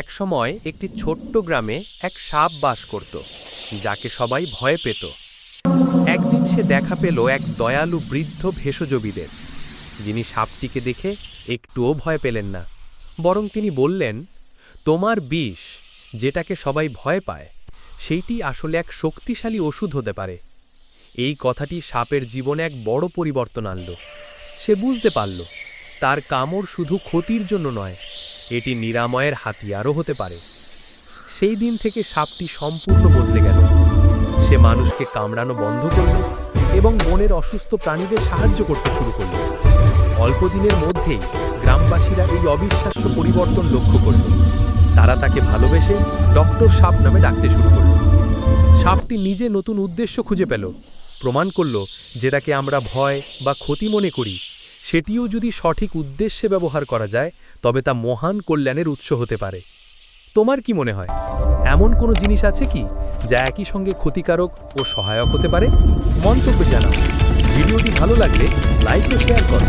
একসময় একটি ছোট্ট গ্রামে এক সাপ বাস করত, যাকে সবাই ভয় পেত। একদিন সে দেখা পেল এক দয়ালু বৃদ্ধ ভেষজবিদের। যিনি সাপটিকে দেখে একটুও ভয় পেলেন না, বরং তিনি বললেন, তোমার বিষ, যেটাকে সবাই ভয় পায়, সেইটি আসলে এক শক্তিশালী ওষুধ হতে পারে। এই কথাটি সাপের জীবনে এক বড় পরিবর্তন আনল। সে বুঝতে পারল, তার কামড় শুধু ক্ষতির জন্য নয় এটি নিরাময়ের হাতিয়ারও হতে পারে। সেই দিন থেকে সাপটি সম্পূর্ণ বদলে গেল। সে মানুষকে কামড়ানো বন্ধ করল এবং বনের অসুস্থ প্রাণীদের সাহায্য করতে শুরু করল। অল্প দিনের মধ্যেই গ্রামবাসীরা এই অবিশ্বাস্য পরিবর্তন লক্ষ্য করল। তারা তাকে ভালোবেসে ডক্টর সাপ নামে ডাকতে শুরু করল। সাপটি নিজে নতুন উদ্দেশ্য খুঁজে পেল, প্রমাণ করল যেটাকে আমরা ভয় বা ক্ষতি মনে করি সেটিও যদি সঠিক উদ্দেশ্যে ব্যবহার করা যায়, তবে তা মহান কল্যাণের উৎস হতে পারে। তোমার কি মনে হয়? এমন কোনো জিনিস আছে কি, যা একই সঙ্গে ক্ষতিকারক ও সহায়ক হতে পারে? মন্তব্য জানাও। ভিডিওটি ভালো লাগলে লাইক ও শেয়ার করো।